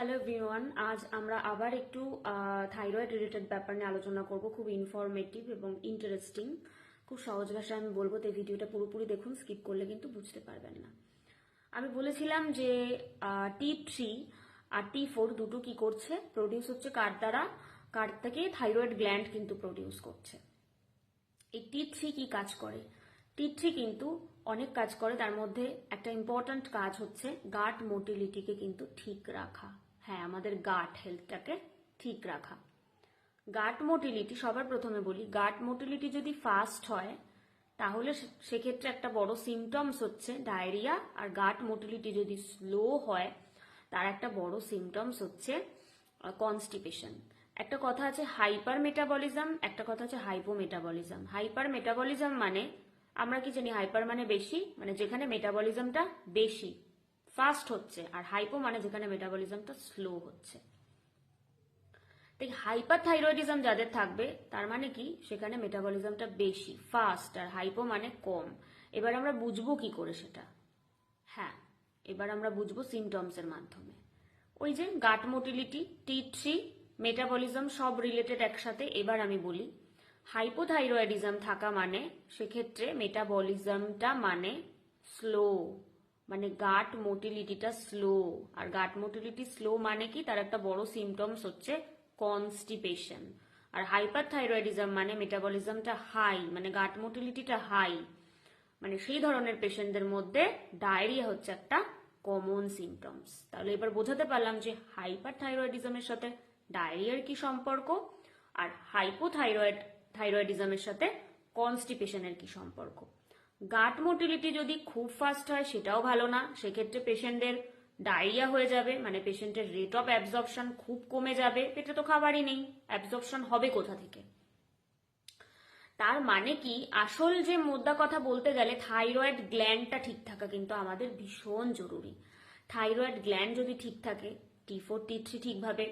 Hello everyone আজ আমরা আবার একটু থাইরয়েড রিলেটেড ব্যাপার নিয়ে আলোচনা করব। খুব ইনফরমেটিভ এবং ইন্টারেস্টিং খুব সহজ ভাষায় আমি বলব, তো ভিডিওটা পুরোপুরি দেখুন স্কিপ করলে কিন্তু বুঝতে পারবেন না। আমি বলেছিলাম যে টি থ্রি আর টি ফোর দুটো কি করছে? প্রডিউস হচ্ছে কার দ্বারা? কার থেকে? থাইরয়েড গ্ল্যান্ড কিন্তু প্রডিউস করছে। এই টি থ্রি কি কাজ করে? টি থ্রি কিন্তু অনেক কাজ করে, তার মধ্যে একটা ইম্পর্ট্যান্ট কাজ হচ্ছে গাট মোটিলিটিকে কিন্তু ঠিক রাখা। হ্যাঁ আমাদের গাট হেলথটাকে ঠিক রাখা। গাট মোটিলিটি সবার প্রথমে বলি গাট মোটিলিটি যদি ফাস্ট হয়, তাহলে সেক্ষেত্রে একটা বড় সিমটমস হচ্ছে ডায়রিয়া আর গাট মোটিলিটি যদি স্লো হয়, তার একটা বড় সিমটমস হচ্ছে কনস্টিপেশন একটা কথা আছে হাইপার মেটাবলিজম একটা কথা আছে হাইপো মেটাবলিজম হাইপার মেটাবলিজম মানে আমরা কি জানি হাইপার মানে বেশি? মানে যেখানে মেটাবলিজমটা বেশি। ফাস্ট হচ্ছে, আর হাইপো মানে যেখানে মেটাবলিজমটা স্লো হচ্ছে। তাই হাইপার থাইরয়েডিজম যাদের থাকবে, তার মানে কি? সেখানে মেটাবলিজমটা বেশি, ফাস্ট, আর হাইপো মানে কম। এবার আমরা বুঝব কি করে সেটা? হ্যাঁ এবার আমরা বুঝব সিমটমস এর মাধ্যমে। ওই যে gut motility, T three, metabolism সব রিলেটেড একসাথে, এবার আমি বলি, হাইপোথাইরয়েডিজম থাকা মানে সেক্ষেত্রে মেটাবলিজমটা মানে স্লো। মানে গাট মোটিলিটিটা স্লো আর গাট মোটিলিটি স্লো মানে কি? তার একটা বড় সিমটমস হচ্ছে কনস্টিপেশন আর হাইপার থাইরয়েডিজম মানে মেটাবলিজমটা হাই মানে গাট মোটিলিটিটা হাই মানে সেই ধরনের পেশেন্টদের মধ্যে ডায়রিয়া হচ্ছে একটা কমন সিমটমস তাহলে এবার বোঝাতে পারলাম যে হাইপার থাইরয়েডিজমের সাথে ডায়রিয়ার কি সম্পর্ক, আর হাইপোথাইরয়েড থাইরয়েডিজমের সাথে কনস্টিপেশনের কি সম্পর্ক। গাট মোটিলিটি যদি খুব ফাস্ট হয়, সেটাও ভালো না। সেক্ষেত্রে পেশেন্টদের ডায়রিয়া হয়ে যাবে মানে পেশেন্টের রেট অফ অ্যাবজর্পশন খুব কমে যাবে। পেটে তো খাবারই নেই অ্যাবজর্পশন হবে কোথা থেকে? তার মানে কি, আসল যে মোদ্দা কথা বলতে গেলে থাইরয়েড গ্ল্যান্ডটা ঠিক থাকা কিন্তু আমাদের ভীষণ জরুরি। থাইরয়েড গ্ল্যান্ড যদি ঠিক থাকে টি ফোর টি থ্রি ঠিকভাবে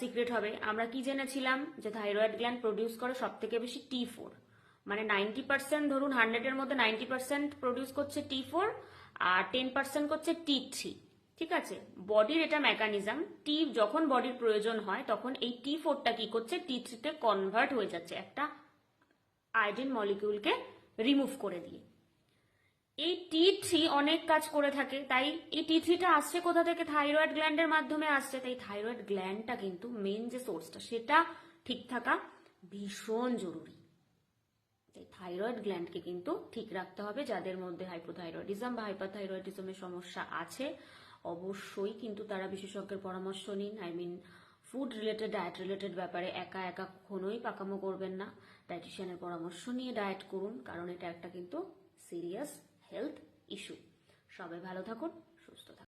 সিক্রেট হবে। আমরা কি জেনেছিলাম যে থাইরয়েড গ্ল্যান্ড প্রডিউস করে সব থেকে বেশি টি ফোর মানে নাইনটি পার্সেন্ট ধরুন হান্ড্রেডের মধ্যে নাইনটি পার্সেন্ট প্রডিউস করছে টি ফোর আর টেন পার্সেন্ট করছে টি থ্রি ঠিক আছে? বডির এটা মেকানিজম টি যখন বডির প্রয়োজন হয়, তখন এই টি ফোরটা কি করছে? টি থ্রিতে কনভার্ট হয়ে যাচ্ছে একটা আয়োডিন মলিকিউলকে রিমুভ করে দিয়ে। এই টি থ্রি অনেক কাজ করে থাকে, তাই এই টি থ্রিটা আসছে কোথা থেকে? থাইরয়েড গ্ল্যান্ডের মাধ্যমে আসছে, তাই থাইরয়েড গ্ল্যান্ডটা কিন্তু মেন যে সোর্সটা সেটা ঠিক থাকা ভীষণ জরুরি। তাই থাইরয়েড গ্ল্যান্ডকে কিন্তু ঠিক রাখতে হবে, যাদের মধ্যে হাইপোথাইরয়েডিজম বা হাইপারথাইরয়েডিজমের সমস্যা আছে, অবশ্যই কিন্তু তারা বিশেষজ্ঞের পরামর্শ নিন। I mean food related diet related ব্যাপারে একা একা কখনোই পাকামো করবেন না। ডায়েটিশিয়ানের পরামর্শ নিয়ে ডায়েট করুন, কারণ এটা একটা কিন্তু সিরিয়াস হেলথ ইস্যু সবাই ভালো থাকুন, সুস্থ থাকুন।